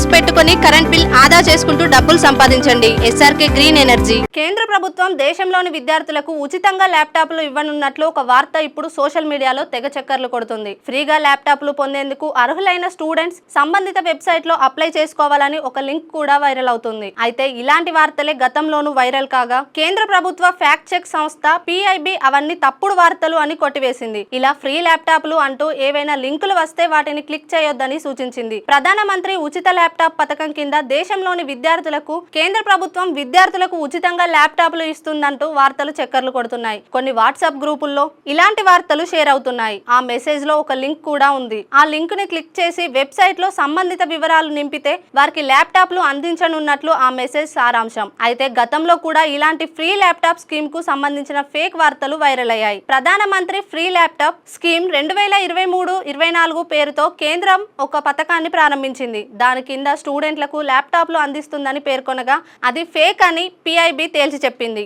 Panels పెట్టుకుని current bill ఆదా చేసుకుంటూ డబ్బులు సంపాదించండి. SRK green energy. కేంద్ర ప్రభుత్వం దేశంలోని విద్యార్థులకు ఉచితంగా ల్యాప్టాప్లు ఇవ్వనున్నట్లు ఒక వార్త ఇప్పుడు సోషల్ మీడియాలో తెగ చక్కర్లు కొడుతుంది. ఫ్రీగా ల్యాప్టాప్లు పొందేందుకు అర్హులైన స్టూడెంట్స్ సంబంధిత వెబ్సైట్లో అప్లై చేసుకోవాలని ఒక లింక్ కూడా వైరల్ అవుతుంది. అయితే ఇలాంటి వార్తలే గతంలోనూ వైరల్ కాగా కేంద్ర ప్రభుత్వ ఫ్యాక్ట్ చెక్ సంస్థ పిఐబి అవన్నీ తప్పుడు వార్తలు అని కొట్టివేసింది. ఇలా ఫ్రీ ల్యాప్టాప్లు అంటూ ఏవైనా లింకులు వస్తే వాటిని క్లిక్ చేయొద్దని సూచించింది. ప్రధానమంత్రి ఉచిత ల్యాప్టాప్ పథకం కింద దేశంలోని విద్యార్థులకు కేంద్ర ప్రభుత్వం విద్యార్థులకు ఉచితంగా ల్యాప్టాప్లు ఇస్తుందంటూ వార్తలు చక్కర్లు కొడుతున్నాయి. కొన్ని వాట్సాప్ గ్రూపుల్లో ఇలాంటి వార్తలు షేర్ అవుతున్నాయి. ఆ మెసేజ్లో ఒక లింక్ కూడా ఉంది. ఆ లింక్ని క్లిక్ చేసి వెబ్సైట్లో సంబంధిత వివరాలు నింపితే వారికి ల్యాప్టాప్లు అందించనున్నట్లు ఆ మెసేజ్ సారాంశం. అయితే గతంలో కూడా ఇలాంటి ఫ్రీ ల్యాప్టాప్ స్కీమ్కు సంబంధించిన ఫేక్ వార్తలు వైరల్ అయ్యాయి. ప్రధానమంత్రి ఫ్రీ ల్యాప్టాప్ స్కీమ్ రెండు వేల ఇరవై మూడు ఇరవై నాలుగు పేరుతో కేంద్రం ఒక పథకాన్ని ప్రారంభించింది. దాని కింద స్టూడెంట్లకు ల్యాప్టాప్లు అందిస్తుందని పేర్కొనగా అది ఫేక్ అని పిఐబి తేల్చి చెప్పింది.